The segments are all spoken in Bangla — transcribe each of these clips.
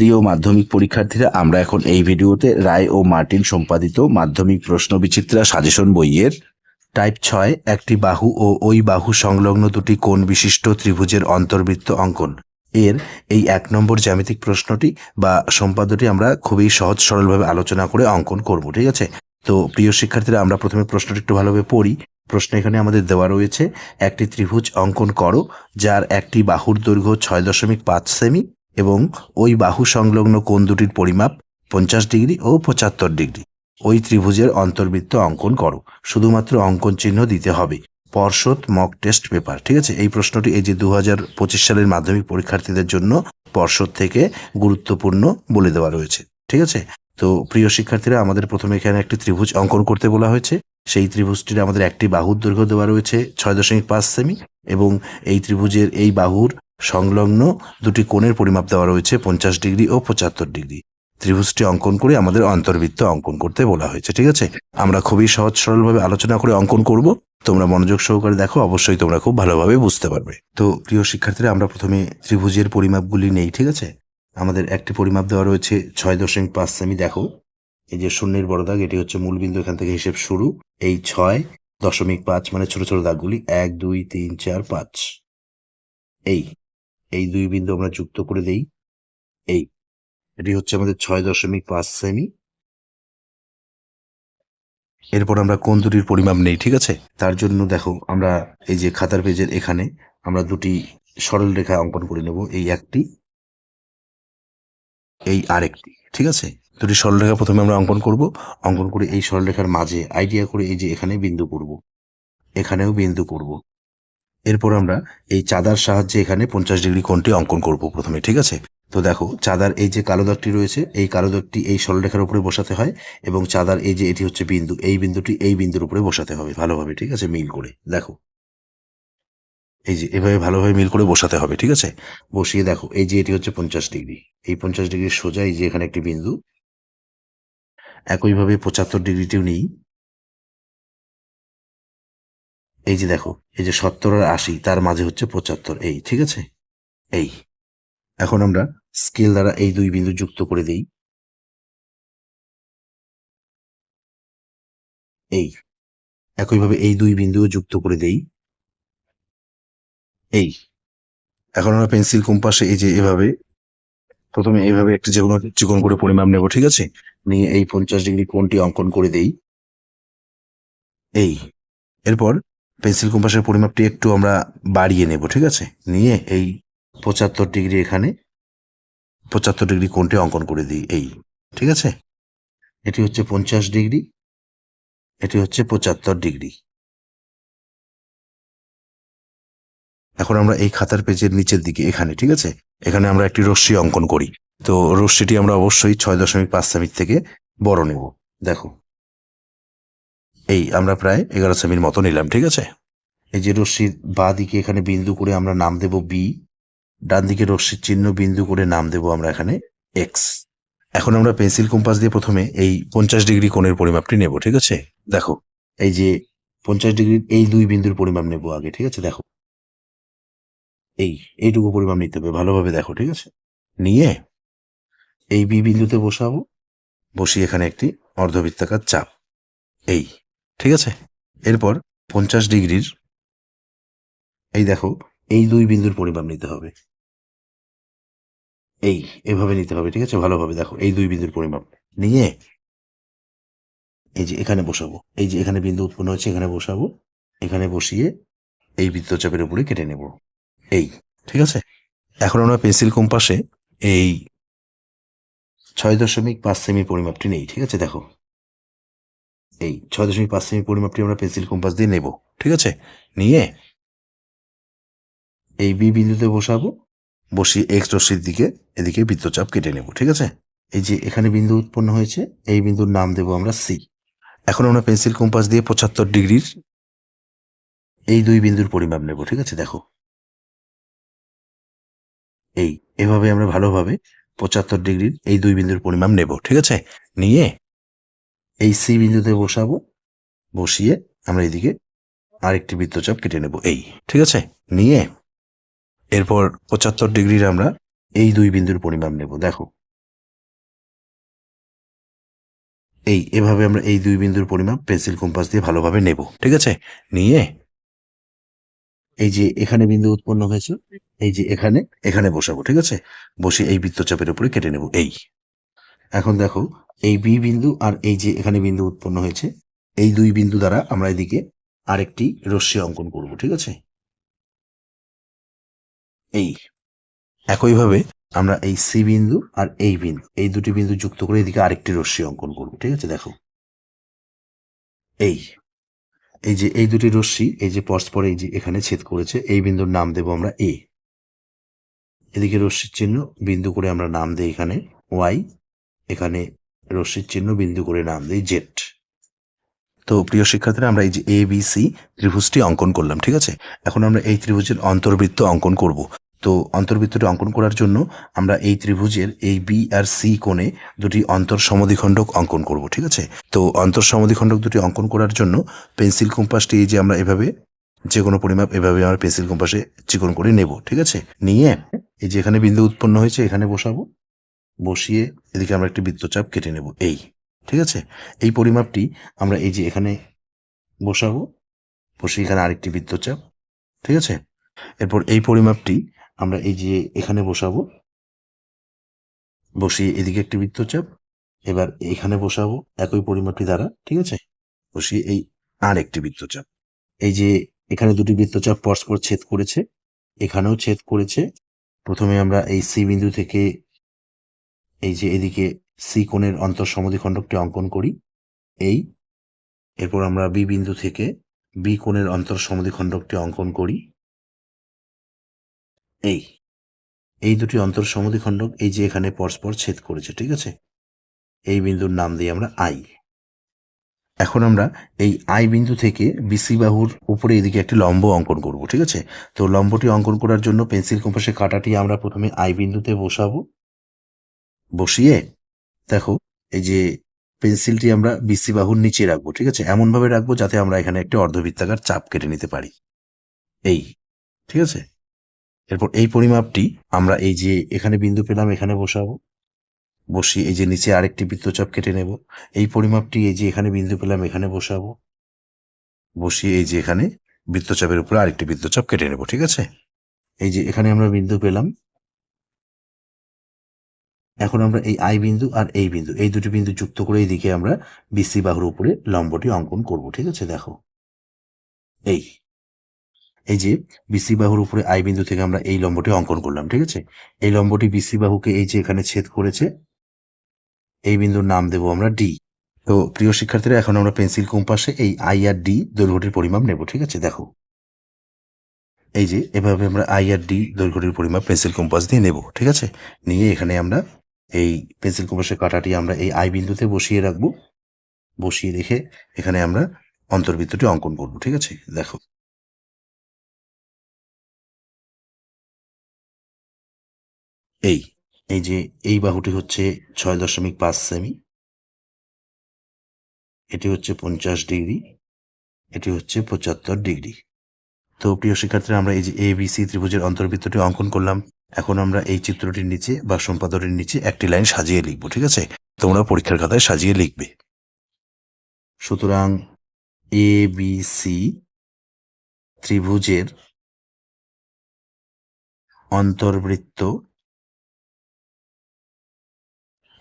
প্রিয় মাধ্যমিক পরীক্ষার্থীরা, আমরা এখন এই ভিডিওতে রায় ও মার্টিন সম্পাদিত মাধ্যমিক প্রশ্ন বিচিত্রা সাজেশন বইয়ের টাইপ ছয়, একটি বাহু ও ওই বাহু সংলগ্ন দুটি কোণ বিশিষ্ট ত্রিভুজের অন্তর্বৃত্ত অঙ্কন। এর এই এক নম্বর জ্যামিতিক প্রশ্নটি বা সম্পাদ্যটি আমরা খুবই সহজ সরলভাবে আলোচনা করে অঙ্কন করব, ঠিক আছে? তো প্রিয় শিক্ষার্থীরা, আমরা প্রথমে প্রশ্নটি একটু ভালোভাবে পড়ি। প্রশ্ন এখানে আমাদের দেওয়া রয়েছে, একটি ত্রিভুজ অঙ্কন করো, যার একটি বাহুর দৈর্ঘ্য ছয় দশমিক পাঁচ সেমি এবং ওই বাহু সংলগ্ন কোণ দুটির পরিমাপ পঞ্চাশ ডিগ্রি ও পঁচাত্তর ডিগ্রি। ওই ত্রিভুজের অন্তর্বৃত্ত অঙ্কন করো। শুধুমাত্র অঙ্কন চিহ্ন দিতে হবে। পর্ষদ মক টেস্ট পেপার ঠিক আছে? এই প্রশ্নটি এই যে দু হাজার পঁচিশ সালের মাধ্যমিক পরীক্ষার্থীদের জন্য পর্ষদ থেকে গুরুত্বপূর্ণ বলে দেওয়া রয়েছে, ঠিক আছে? তো প্রিয় শিক্ষার্থীরা, আমাদের প্রথমে এখানে একটি ত্রিভুজ অঙ্কন করতে বলা হয়েছে। সেই ত্রিভুজটির আমাদের একটি বাহুর দৈর্ঘ্য দেওয়া রয়েছে ছয় দশমিক পাঁচ সেমি এবং এই ত্রিভুজের এই বাহুর সংলগ্ন দুটি কোণের পরিমাপ দেওয়া রয়েছে পঞ্চাশ ডিগ্রি ও পঁচাত্তর ডিগ্রি। ত্রিভুজটি অঙ্কন করে আমাদের অন্তর্বৃত্ত অঙ্কন করতে বলা হয়েছে, ঠিক আছে? আমরা খুবই সহজ সরলভাবে আলোচনা করে অঙ্কন করব। তোমরা মনোযোগ সহকারে দেখো, অবশ্যই তোমরা খুব ভালোভাবে বুঝতে পারবে। তো প্রিয় শিক্ষার্থীরা, আমরা প্রথমে ত্রিভুজের পরিমাপগুলি নেই, ঠিক আছে? আমাদের একটি পরিমাপ দেওয়া রয়েছে ছয় দশমিক পাঁচ সেমি, দেখো। এই যে শূন্যের বড় দাগ, এটি হচ্ছে মূল বিন্দু, এখান থেকে হিসেব শুরু। এই ছয় দশমিক পাঁচ মানে ছোট ছোট দাগগুলি, এক, দুই, তিন, চার, পাঁচ। এই এই দুই বিন্দু আমরা যুক্ত করে দেই। এই, এটি হচ্ছে আমাদের ছয় দশমিক পাঁচ সেমি। এরপর আমরা কোন দুটির পরিমাপ নেই, ঠিক আছে? তার জন্য দেখো, আমরা এই যে খাতার পেজের এখানে আমরা দুটি সরল রেখা অঙ্কন করে নেব, এই একটি, এই আরেকটি, ঠিক আছে? দুটি সরলরেখা প্রথমে আমরা অঙ্কন করব, অঙ্কন করে এই সরলরেখার মাঝে আইডিয়া করে এই যে এখানে বিন্দু করব। এখানেও বিন্দু করব। এরপর আমরা এই চাঁদার সাহায্যে এখানে পঞ্চাশ ডিগ্রি কোণটি অঙ্কন করব প্রথমে, ঠিক আছে? তো দেখো, চাঁদার এই যে কালো দাগটি রয়েছে, এই কালো দাগটি এই সরলরেখার উপরে বসাতে হয় এবং চাঁদার এই যে এটি হচ্ছে বিন্দু, এই বিন্দুটি এই বিন্দুর উপরে বসাতে হবে ভালোভাবে, ঠিক আছে? মিল করে, দেখো। এই যে এভাবে ভালোভাবে মিল করে বসাতে হবে, ঠিক আছে? বসিয়ে দেখো, এই যে এটি হচ্ছে পঞ্চাশ ডিগ্রি, এই পঞ্চাশ ডিগ্রির সোজা এই যে এখানে একটি বিন্দু। একইভাবে পঁচাত্তর ডিগ্রিটিও নিই এই যে দেখো, এই যে সত্তর আর আশি, তার মাঝে হচ্ছে পঁচাত্তর, এই, ঠিক আছে? এই। এখন আমরা স্কেল দ্বারা এই দুই বিন্দু যুক্ত করে দেই। এই। একইভাবে এই দুই বিন্দুও যুক্ত করে দেই। এই। এখন আমরা পেন্সিল কম্পাসে এই যে এভাবে, প্রথমে এইভাবে একটি যে কোনো চিকন করে পরিমাপ নেব, ঠিক আছে? নিয়ে এই পঞ্চাশ ডিগ্রি কোণটি অঙ্কন করে দেই। এই। এরপর পেন্সিল কম্পাসের পরিমাপটি একটু আমরা বাড়িয়ে নেব, ঠিক আছে? নিয়ে এই পঁচাত্তর ডিগ্রি এখানে, পঁচাত্তর ডিগ্রি কোণটি অঙ্কন করে দিই, এই, ঠিক আছে? এটি হচ্ছে পঞ্চাশ ডিগ্রি, এটি হচ্ছে পঁচাত্তর ডিগ্রি। এখন আমরা এই খাতার পেজের নিচের দিকে, এখানে, ঠিক আছে? এখানে আমরা একটি রশ্মি অঙ্কন করি। তো রশ্মিটি আমরা অবশ্যই ছয় দশমিক পাঁচ সেমির থেকে বড় নেব। দেখো এই আমরা প্রায় এগারো সেমির মতো নিলাম, ঠিক আছে? এই যে রশ্মির বা দিকে এখানে বিন্দু করে আমরা নাম দেব বি ডান দিকে রশ্মির চিহ্ন বিন্দু করে নাম দেব আমরা এখানে এক্স এখন আমরা পেন্সিল কম্পাস দিয়ে প্রথমে এই পঞ্চাশ ডিগ্রি কোণের পরিমাপটি নেব, ঠিক আছে? দেখো, এই যে পঞ্চাশ ডিগ্রির এই দুই বিন্দুর পরিমাপ নেব আগে, ঠিক আছে? দেখো। এই, এইটুকু পরিমাপ নিতে হবে, ভালোভাবে দেখো, ঠিক আছে? নিয়ে এই বি বিন্দুতে বসাবো, বসিয়ে এখানে একটি অর্ধবৃত্তাকার চাপ। এই ঠিক আছে? এরপর পঞ্চাশ ডিগ্রির, এই দেখো, এই দুই বিন্দুর পরিমাপ নিতে হবে। এই, এভাবে নিতে হবে, ঠিক আছে? ভালোভাবে দেখো, এই দুই বিন্দুর পরিমাপ। নিয়ে এই যে এখানে বসাবো, এই যে এখানে বিন্দু উৎপন্ন হচ্ছে, এখানে বসাবো, এখানে বসিয়ে এই বৃত্তচাপের উপরে কেটে নেব। এই, ঠিক আছে? এখন আমরা পেন্সিল কম্পাসে এই ছয় দশমিক পাঁচ সেমি পরিমাপটি নেই, ঠিক আছে? দেখো এই ছয় দশমিক পাঁচ সেমি পরিমাপটি আমরা পেন্সিল কম্পাস দিয়ে নেব, ঠিক আছে? নিয়ে এই বি বিন্দুতে বসাবো, বসিয়ে এক্স রশ্মির দিকে, এদিকে বৃত্তচাপ কেটে নেব, ঠিক আছে? এই যে এখানে বিন্দু উৎপন্ন হয়েছে, এই বিন্দুর নাম দেব আমরা সি এখন আমরা পেন্সিল কম্পাস দিয়ে পঁচাত্তর ডিগ্রির এই দুই বিন্দুর পরিমাপ নেব, ঠিক আছে? দেখো। এই, এভাবে আমরা ভালোভাবে পঁচাত্তর ডিগ্রির এই দুই বিন্দুর পরিমাপ নেব, ঠিক আছে? নিয়ে এই সি বিন্দুতে বসাবো, বসিয়ে আমরা এদিকে আরেকটি বৃত্তচাপ কেটে নেব, এই, ঠিক আছে? নিয়ে এরপর পঁচাত্তর ডিগ্রির আমরা এই দুই বিন্দুর পরিমাপ নেব, দেখো। এই, এভাবে আমরা এই দুই বিন্দুর পরিমাপ পেন্সিল কম্পাস দিয়ে ভালোভাবে নেব, ঠিক আছে? নিয়ে এই যে এখানে বিন্দু উৎপন্ন হয়েছে, এই যে এখানে এখানে বসাবো, ঠিক আছে? বসে এই বৃত্তচাপের উপরে কেটে নেব, এই। এখন দেখো এই বি বিন্দু আর এই যে এখানে বিন্দু উৎপন্ন হয়েছে, এই দুই বিন্দু দ্বারা আমরা এদিকে আরেকটি রশ্মি অঙ্কন করব, ঠিক আছে? এই একইভাবে আমরা এই সি বিন্দু আর এই বিন্দু, এই দুটি বিন্দু যুক্ত করে এদিকে আরেকটি রশ্মি অঙ্কন করব, ঠিক আছে? দেখো। এই এই যে এই দুটি রশ্মি, এই যে পরস্পর এই যে এখানে ছেদ করেছে, এই বিন্দুর নাম দেব আমরা এ। এদিকে রশ্মির চিহ্ন বিন্দু করে আমরা নাম দেই এখানে ওয়াই, এখানে রশ্মির চিহ্ন বিন্দু করে নাম দেই জেড। তো প্রিয় শিক্ষার্থীরা, আমরা এই যে এ বি সি ত্রিভুজটি অঙ্কন করলাম, ঠিক আছে? এখন আমরা এই ত্রিভুজের অন্তর্বৃত্ত অঙ্কন করব। তো অন্তর্বৃত্তটি অঙ্কন করার জন্য আমরা এই ত্রিভুজের এই বি আর সি কোণে দুটি অন্তর সমদ্বিখণ্ডক অঙ্কন করব, ঠিক আছে? তো অন্তর সমদ্বিখণ্ডক দুটি অঙ্কন করার জন্য পেন্সিল কম্পাসটি এই যে আমরা এভাবে যে কোনো পরিমাপ এভাবে আমরা পেন্সিল কম্পাসে চিকন করে নেব, ঠিক আছে? নিয়ে এই যে এখানে বিন্দু উৎপন্ন হয়েছে, এখানে বসাবো। বসিয়ে এদিকে আমরা একটি বৃত্তচাপ কেটে নেব। এই, ঠিক আছে? এই পরিমাপটি আমরা এই যে এখানে বসাবো বসিয়ে এখানে আরেকটি বৃত্তচাপ, ঠিক আছে? এরপর এই পরিমাপটি আমরা এই যে এখানে বসাবো, বসিয়ে এদিকে একটি বৃত্তচাপ, এবার এখানে বসাবো একই পরিমাপটি দ্বারা, ঠিক আছে? বসিয়ে এই আর একটি বৃত্তচাপ। এই যে এখানে দুটি বৃত্তচাপ পরস্পর ছেদ করেছে, এখানেও ছেদ করেছে। প্রথমে আমরা এই সি বিন্দু থেকে এই যে এদিকে সি কোণের অন্তর সমদ্বিখণ্ডকটি অঙ্কন করি, এই, এরপর আমরা বি বিন্দু থেকে বি কোণের অন্তর সমদ্বিখণ্ডকটি অঙ্কন করি, এই এই দুটি অন্তর সমদ্বিখণ্ডক এই যে এখানে পরস্পর ছেদ করেছে, ঠিক আছে? এই বিন্দুর নাম দিই আমরা আই। এখন আমরা এই আই বিন্দু থেকে বিসি বাহুর উপরে এদিকে একটি লম্ব অঙ্কন করব, ঠিক আছে? তো লম্বটি অঙ্কন করার জন্য পেন্সিল কম্পাসের কাঁটাটি আমরা প্রথমে আই বিন্দুতে বসাবো। বসিয়ে, দেখো, এই যে পেন্সিলটি আমরা বিসি বাহুর নিচে রাখব, ঠিক আছে? এমন ভাবে রাখব যাতে আমরা এখানে একটি অর্ধবৃত্তাকার চাপ কেটে নিতে পারি। এই, ঠিক আছে? এরপর এই পরিমাপটি আমরা এই যে এখানে বিন্দু পেলাম, এখানে বসাবো। বসিয়ে এই যে নিচে আরেকটি বৃত্তচাপ কেটে নেব। এই পরিমাপটি এই যে এখানে বিন্দু পেলাম, এখানে বসাবো। বসিয়ে এই যে এখানে বৃত্তচাপের উপরে আরেকটি বৃত্তচাপ কেটে নেব, ঠিক আছে? এই যে এখানে আমরা বিন্দু পেলাম এখন আমরা এই আই বিন্দু আর এই বিন্দু, এই দুটি বিন্দু যুক্ত করে এইদিকে আমরা বিসি বাহুর উপরে লম্বটি অঙ্কন করব, ঠিক আছে? দেখো। এই এই যে বিসি বাহুর উপরে আই বিন্দু থেকে আমরা এই লম্বটি অঙ্কন করলাম, ঠিক আছে? এই লম্বটি বিসি বাহুকে এই যে এখানে ছেদ করেছে, এই বিন্দুর নাম দেব আমরা ডি। তো প্রিয় শিক্ষার্থীরা, এখন আমরা পেন্সিল কম্পাসে এই আই আর ডি দৈর্ঘ্যটির পরিমাপ নেব, ঠিক আছে? দেখো। এই যে এভাবে আমরা আই আর ডি দৈর্ঘ্যটির পরিমাপ পেন্সিল কম্পাস দিয়ে নেব, ঠিক আছে? নিয়ে এখানে আমরা এই পেন্সিল কম্পাসের কাঁটাটি আমরা এই আই বিন্দুতে বসিয়ে রাখব। বসিয়ে রেখে এখানে আমরা অন্তর্বৃত্তটি অঙ্কন করব, ঠিক আছে? দেখো। এই এই যে, এই বাহুটি হচ্ছে ছয় দশমিক পাঁচ সেমি। এটি হচ্ছে পঞ্চাশ ডিগ্রি। এটি হচ্ছে পঁচাত্তর ডিগ্রি। তো প্রিয় শিক্ষার্থীরা, আমরা এই যে এ বি সি ত্রিভুজের অন্তর্বৃত্তটি অঙ্কন করলাম। এখন আমরা এই চিত্রটির নিচে বা সম্পাদনের নিচে একটি লাইন সাজিয়ে লিখব, ঠিক আছে? তোমরা পরীক্ষার খাতায় সাজিয়ে লিখবে। সুতরাং এ বি সি ত্রিভুজের অন্তর্বৃত্ত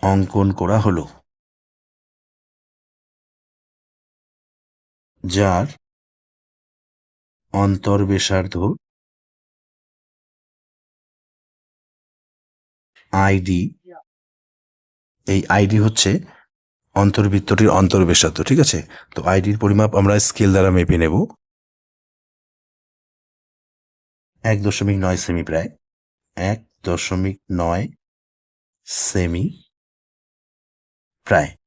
অঙ্কন করা হলো, যার অন্তর্বেশার্ধ আইডি এই আইডি হচ্ছে অন্তর্বৃত্তটির অন্তর্বেশাত ঠিক আছে? তো আইডির পরিমাপ আমরা স্কেল দ্বারা মেপে নেব। এক দশমিক নয় সেমি প্রায়। এক দশমিক নয় সেমি প্রায়।